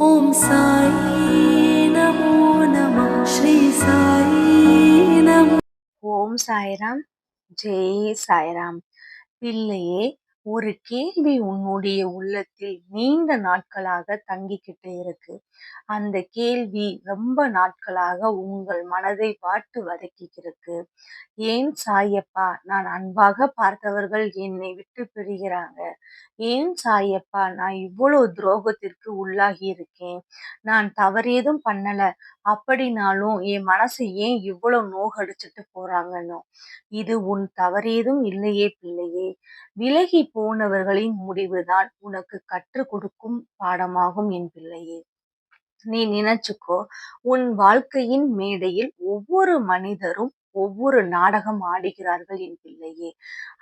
ஓம் சாயி நமோ நம. ஸ்ரீ சாயி நமோ. ஓம் சாய்ராம். ஜெய் சாய்ராம். பிள்ளையே ஒரு கேள்வி உன்னுடைய உள்ளத்தில் நீண்ட நாட்களாக தங்கிக்கிட்டு இருக்கு. அந்த கேள்வி ரொம்ப நாட்களாக உங்கள் மனதை வாட்டு வதக்கிக்கிருக்கு. ஏன் சாயப்பா நான் அன்பாக பார்த்தவர்கள் என்னை விட்டு பிரிகிறாங்க. ஏன் சாயப்பா நான் இவ்வளவு துரோகத்திற்கு உள்ளாகி இருக்கேன். நான் தவறேதும் பண்ணல. அப்படினாலும் என் மனசு ஏன் இவ்வளவு நோகடிச்சிட்டு போறாங்கன்னு. இது உன் தவறேதும் இல்லையே பிள்ளையே. விலகி போனவர்களின் முடிவுதான் உனக்கு கற்றுக் கொடுக்கும் பாடமாகும் என் பிள்ளையே. நீ நினைச்சுக்கோ உன் வாழ்க்கையின் மேடையில் ஒவ்வொரு மனிதரும் ஒவ்வொரு நாடகம் ஆடுகிறார்கள் என் பிள்ளையே.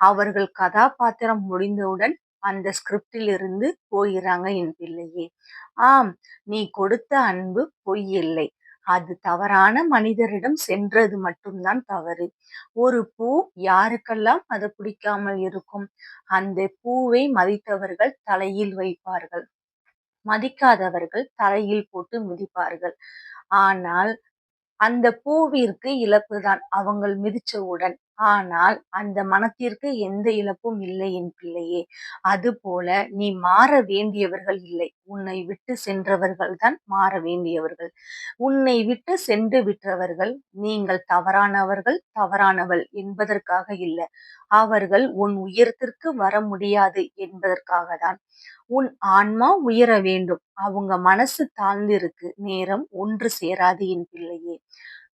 அவர்கள் கதாபாத்திரம் முடிந்தவுடன் அந்த ஸ்கிரிப்டில் இருந்து போகிறாங்க என் பிள்ளையே. ஆம் நீ கொடுத்த அன்பு பொய் இல்லை. அது தவறான மனிதரிடம் சென்றது மட்டும்தான் தவறு. ஒரு பூ யாருக்கெல்லாம் அது பிடிக்காமல் இருக்கும்? அந்த பூவை மதித்தவர்கள் தலையில் வைப்பார்கள். மதிக்காதவர்கள் தலையில் போட்டு மிதிப்பார்கள். ஆனால் அந்த பூவிற்கு இழப்புதான். அவங்கள் மிதிச்சவுடன் ஆனால் அந்த மனத்திற்கு எந்த இழப்பும் இல்லை என் பிள்ளையே. அதுபோல நீ மாற வேண்டியவர்கள் இல்லை. உன்னை விட்டு சென்றவர்கள் தான் மாற வேண்டியவர்கள். உன்னை விட்டு சென்று விட்டவர்கள் நீங்கள் தவறானவர்கள் தவறானவள் என்பதற்காக இல்லை. அவர்கள் உன் உயரத்திற்கு வர முடியாது என்பதற்காக தான். உன் ஆன்மா உயர வேண்டும். அவங்க மனசு தாழ்ந்திருக்கு. நேரம் ஒன்று சேராது என் பிள்ளையே.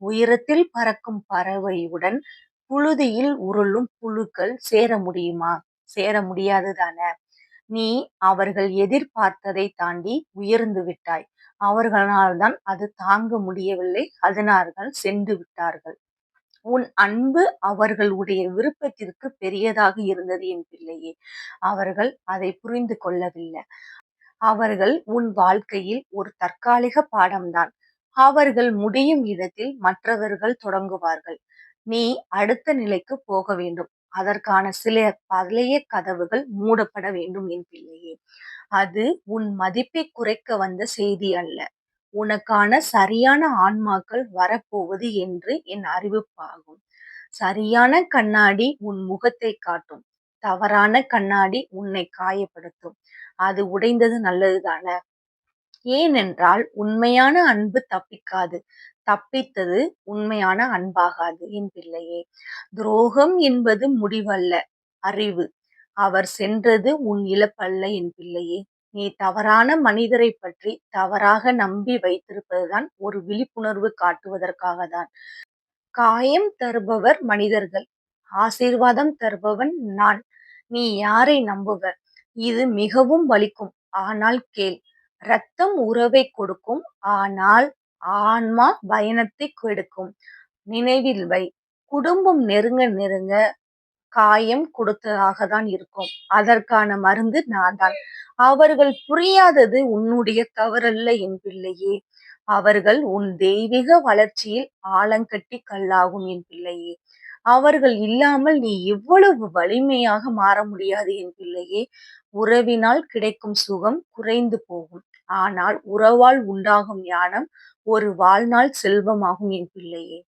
உயரத்தில் பறக்கும் பறவையுடன் புழுதியில் உருளும் புழுக்கள் சேர முடியுமா? சேர முடியாது தானே நீ அவர்கள் எதிர்பார்த்ததை தாண்டி உயர்ந்து விட்டாய். அவர்களால் தான் அது தாங்க முடியவில்லை. அதனார்கள் சென்று விட்டார்கள். உன் அன்பு அவர்களுடைய விருப்பத்திற்கு பெரியதாக இருந்தது என் பிள்ளையே. அவர்கள் அதை புரிந்து கொள்ளவில்லை. அவர்கள் உன் வாழ்க்கையில் ஒரு தற்காலிக பாடம்தான். அவர்கள் முடியும் இடத்தில் மற்றவர்கள் தொடங்குவார்கள். நீ அடுத்த நிலைக்கு போக வேண்டும். அதற்கான சில பழைய கதவுகள் மூடப்பட வேண்டும் என் பிள்ளையே. அது உன் மதிப்பை குறைக்க வந்த செய்தி அல்ல. உனக்கான சரியான ஆன்மாக்கள் வரப்போவது என்று என் அறிவிப்பாகும். சரியான கண்ணாடி உன் முகத்தை காட்டும். தவறான கண்ணாடி உன்னை காயப்படுத்தும். அது உடைந்தது நல்லதுதானே? ஏனென்றால் உண்மையான அன்பு தப்பிக்காது. தப்பித்தது உண்மையான அன்பாகாது என் பிள்ளையே. துரோகம் என்பது முடிவல்ல. அறிவு. அவர் சென்றது உன் இழப்பல்ல என் பிள்ளையே. நீ தவறான மனிதரை பற்றி தவறாக நம்பி வைத்திருப்பதுதான் ஒரு விழிப்புணர்வு காட்டுவதற்காக தான் காயம் தருபவர் மனிதர்கள். ஆசீர்வாதம் தருபவன் நான். நீ யாரை நம்புவ? இது மிகவும் வலிக்கும். ஆனால் கேள். ரத்தம் உறவை கொடுக்கும் ஆனால் ஆன்மா பயணத்தை கெடுக்கும். நினைவில் வை. குடும்பம் நெருங்க நெருங்க காயம் கொடுத்ததாக தான் இருக்கும். அதற்கான மருந்து நான் தான். அவர்கள் புரியாதது உன்னுடைய தவறல்ல என் பிள்ளையே. அவர்கள் உன் தெய்வீக வளர்ச்சியில் ஆழங்கட்டி கல்லாகும் என் பிள்ளையே. அவர்கள் இல்லாமல் நீ இவ்வளவு வலிமையாக மாற முடியாது என் பிள்ளையே. உறவினால் கிடைக்கும் சுகம் குறைந்து போகும். ஆனால் உறவால் உண்டாகும் ஞானம் ஒரு வாழ்நாள் செல்வமாகும் என் பிள்ளையே.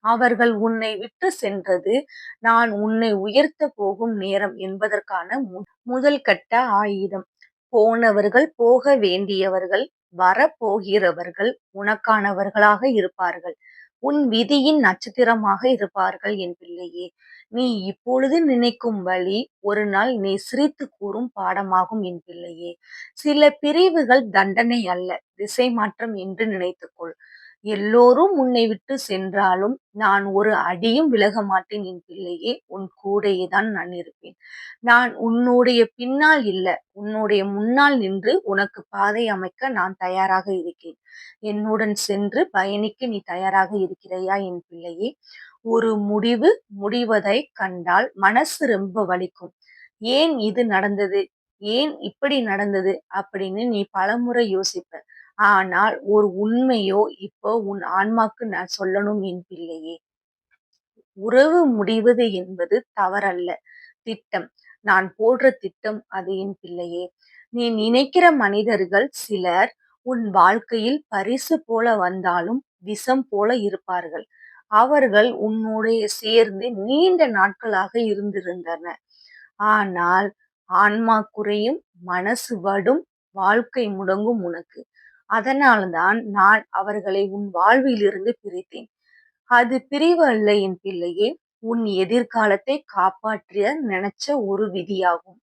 அவர்கள் உன்னை விட்டு சென்றது நான் உன்னை உயர்த்த போகும் நேரம் என்பதற்கான மு- முதல் கட்ட ஆயுதம். போனவர்கள் போக வேண்டியவர்கள் வரப்போகிறவர்கள் உனக்கானவர்களாக இருப்பார்கள். உன் விதியின் நட்சத்திரமாக இருப்பார்கள் என் பிள்ளையே. நீ இப்பொழுது நினைக்கும் வழி ஒரு நாள் நீ சிரித்து கூறும் பாடமாகும் என் பிள்ளையே. சில பிரிவுகள் தண்டனை அல்ல திசை மாற்றம் என்று நினைத்துக்கொள். எல்லோரும் உன்னை விட்டு சென்றாலும் நான் ஒரு அடியும் விலக மாட்டேன் என் பிள்ளையே. உன் கூடையே தான் நான் இருப்பேன். நான் உன்னுடைய பின்னால் இல்லை. உன்னுடைய முன்னால் நின்று உனக்கு பாதை அமைக்க நான் தயாராக இருக்கேன். என்னுடன் சென்று பயணிக்க நீ தயாராக இருக்கிறையா என் பிள்ளையே? ஒரு முடிவு முடிவதை கண்டால் மனசு ரொம்ப வலிக்கும். ஏன் இது நடந்தது? ஏன் இப்படி நடந்தது? அப்படின்னு நீ பலமுறை யோசிப்ப. ஆனால் ஒரு உண்மையோ இப்போ உன் ஆன்மாக்கு நான் சொல்லணும் என் பிள்ளையே. உறவு முடிவது என்பது தவறல்ல. திட்டம். நான் போடுற திட்டம் அது என் பிள்ளையே. நீ நினைக்கிற மனிதர்கள் சிலர் உன் வாழ்க்கையில் பரிசு போல வந்தாலும் விஷம் போல இருப்பார்கள். அவர்கள் உன்னுடைய சேர்ந்து நீண்ட நாட்களாக இருந்திருந்தனர். ஆனால் ஆன்மா குறையும் மனசு வடும் வாழ்க்கை முடங்கும் உனக்கு. அதனால்தான் நான் அவர்களை உன் வாழ்விலிருந்து பிரித்தேன். அது பிரிவு அல்ல என் பிள்ளையே உன் எதிர்காலத்தை காப்பாற்றிய நினைச்ச ஒரு விதியாகும்.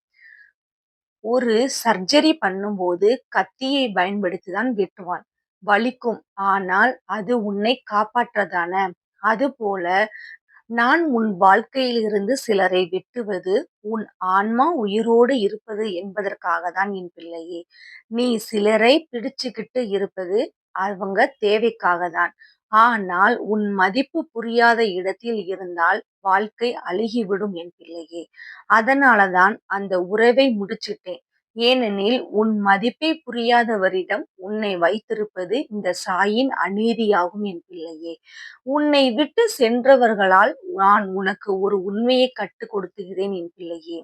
ஒரு சர்ஜரி பண்ணும்போது கத்தியை பயன்படுத்தி தான் வெட்டுவான். வலிக்கும் ஆனால் அது உன்னை காப்பாற்றதான. அதுபோல நான் உன் வாழ்க்கையிலிருந்து சிலரை வெட்டுவது உன் ஆன்மா உயிரோடு இருப்பது என்பதற்காக தான் என் பிள்ளையே. நீ சிலரை பிடிச்சுக்கிட்டு இருப்பது அவங்க தேவைக்காக தான் ஆனால் உன் மதிப்பு புரியாத இடத்தில் இருந்தால் வாழ்க்கை அழுகிவிடும் என் பிள்ளையே. அதனாலதான் அந்த உறவை முடிச்சிட்டேன். ஏனெனில் உன் மதிப்பை புரியாதவரிடம் உன்னை வைத்திருப்பது இந்த சாயின் அநீதியாகும் என் பிள்ளையே. உன்னை விட்டு சென்றவர்களால் நான் உனக்கு ஒரு உண்மையை கற்றுக் கொடுத்துகிறேன் என் பிள்ளையே.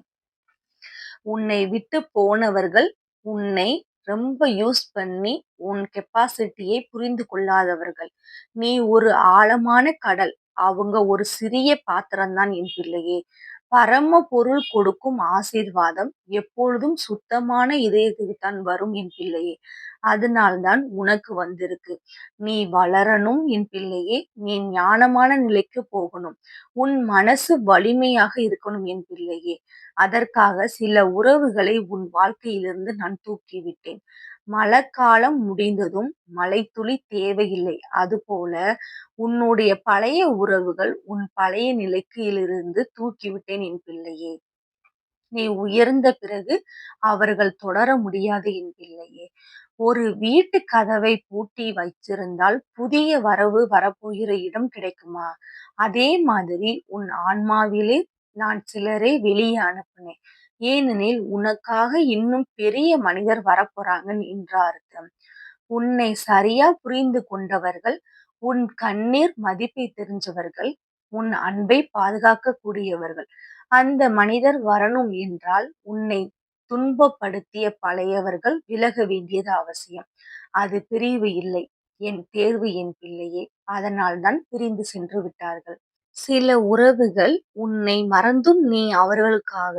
உன்னை விட்டு போனவர்கள் உன்னை ரொம்ப யூஸ் பண்ணி உன் கெப்பாசிட்டியை புரிந்து கொள்ளாதவர்கள். நீ ஒரு ஆழமான கடல் அவங்க ஒரு சிறிய பாத்திரம்தான் என் பிள்ளையே. பரம பொருள் கொடுக்கும் ஆசீர்வாதம் எப்பொழுதும் சுத்தமான இதயத்துக்கு தான் வரும் என் பிள்ளையே. அதனால்தான் உனக்கு வந்திருக்கு. நீ வளரணும் என் பிள்ளையே. நீ ஞானமான நிலைக்கு போகணும். உன் மனசு வலிமையாக இருக்கணும் என் பிள்ளையே. அதற்காக சில உறவுகளை உன் வாழ்க்கையிலிருந்து நான் தூக்கிவிட்டேன். மழைக்காலம் முடிந்ததும் மழைத்துளி தேவையில்லை. அதுபோல உன்னுடைய பழைய உறவுகள் உன் பழைய நிலைக்கிலிருந்து தூக்கிவிட்டேன் என் பிள்ளையே. நீ உயர்ந்த பிறகு அவர்கள் தொடர முடியாது என் பிள்ளையே. ஒரு வீட்டு கதவை பூட்டி வைத்திருந்தால் புதிய வரவு வரப்போகிற இடம் கிடைக்குமா? அதே மாதிரி உன் ஆன்மாவிலே நான் சிலரை வெளியே அனுப்பினேன். ஏனெனில் உனக்காக இன்னும் பெரிய மனிதர் வரப்போறாங்க என்ற அர்த்தம். உன்னை சரியா புரிந்து கொண்டவர்கள் உன் கண்ணீர் மதிப்பை தெரிஞ்சவர்கள் உன் அன்பை பாதுகாக்க கூடியவர்கள் அந்த மனிதர் வரணும் என்றால் உன்னை துன்பப்படுத்திய பழையவர்கள் விலக வேண்டியது அவசியம். அது பிரிவு இல்லை. என் தேர்வு என் பிள்ளையே. அதனால் தான் பிரிந்து சென்று விட்டார்கள். சில உறவுகள் உன்னை மறந்தும் நீ அவர்களுக்காக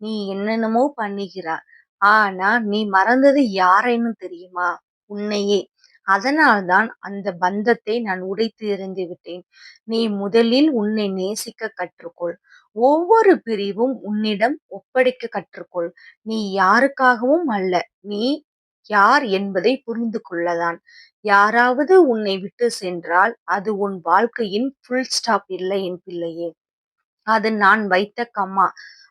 நீ என்னென்னமோ பண்ணுகிறாய் ஆனா நீ மறந்தது யாரைன்னு தெரியுமா? உன்னையே. அதனால்தான் அந்த பந்தத்தை நான் உடைத்து எறிந்து விட்டேன். நீ முதலில் உன்னை நேசிக்க கற்றுக்கொள். ஒவ்வொரு பிரிவும் உன்னிடம் ஒப்படைக்க கற்றுக்கொள். நீ யாருக்காகவும் அல்ல. நீ யார் என்பதை புரிந்து கொள்ளதான். யாராவது உன்னை விட்டு சென்றால் அது உன் வாழ்க்கையின் ஃபுல் ஸ்டாப் இல்லை என் பிள்ளையே. அது நான் வைத்த கம்மா.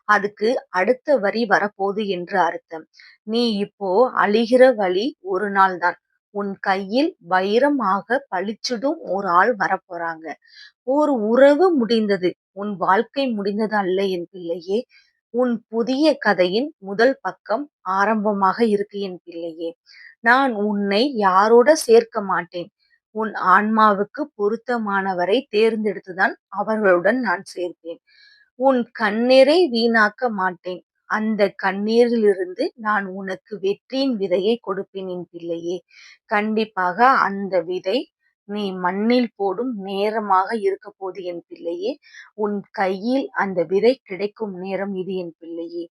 அதுக்கு அடுத்த வரி வரப்போகுது என்று அர்த்தம். நீ இப்போ அழிகிற வழி ஒரு நாள் தான். உன் கையில் வைரமாக ஆக பளிச்சிடும் ஒரு ஆள் வரப்போறாங்க. ஒரு உறவு முடிந்தது. உன் வாழ்க்கை முடிந்தது அல்ல என் பிள்ளையே. உன் புதிய கதையின் முதல் பக்கம் ஆரம்பமாக இருக்கு என் பிள்ளையே. நான் உன்னை யாரோட சேர்க்க மாட்டேன். உன் ஆன்மாவுக்கு பொருத்தமானவரை தேர்ந்தெடுத்துதான் அவர்களுடன் நான் சேர்ப்பேன். உன் கண்ணீரை வீணாக்க மாட்டேன். அந்த கண்ணீரிலிருந்து நான் உனக்கு வெற்றியின் விதையை கொடுப்பேன் என் பிள்ளையே. கண்டிப்பாக அந்த விதை நீ மண்ணில் போடும் நேரமாக இருக்க போது என் பிள்ளையே. உன் கையில் அந்த விதை கிடைக்கும் நேரம் இது என் பிள்ளையே.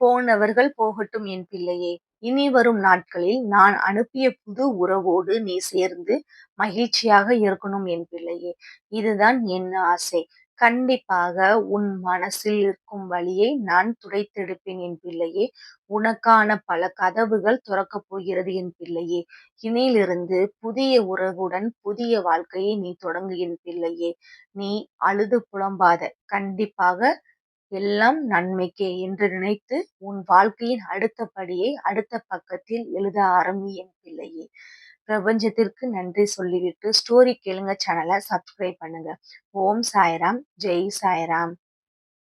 போனவர்கள் போகட்டும் என் பிள்ளையே. இனி வரும் நாட்களில் நான் அனுப்பிய புது உறவோடு நீ சேர்ந்து மகிழ்ச்சியாக இருக்கணும் என் பிள்ளையே. இதுதான் என் ஆசை. கண்டிப்பாக உன் மனசில் இருக்கும் வழியை நான் துடைத்தெடுப்பேன் என் பிள்ளையே. உனக்கான பல கதவுகள் துறக்கப் போகிறது என் பிள்ளையே. இனியிலிருந்து புதிய உறவுடன் புதிய வாழ்க்கையை நீ தொடங்கு என் பிள்ளையே. நீ அழுது புலம்பாத கண்டிப்பாக எல்லாம் நன்மைக்கே என்று நினைத்து உன் வாழ்க்கையின் அடுத்த படியை அடுத்த பக்கத்தில் எழுத ஆரம்பி என் பிள்ளையே. பிரபஞ்சத்திற்கு நன்றி சொல்லிவிட்டு ஸ்டோரி கேளுங்க சேனலை சப்ஸ்கிரைப் பண்ணுங்க. ஓம் சாய்ராம் ஜெய் சாய்ராம்.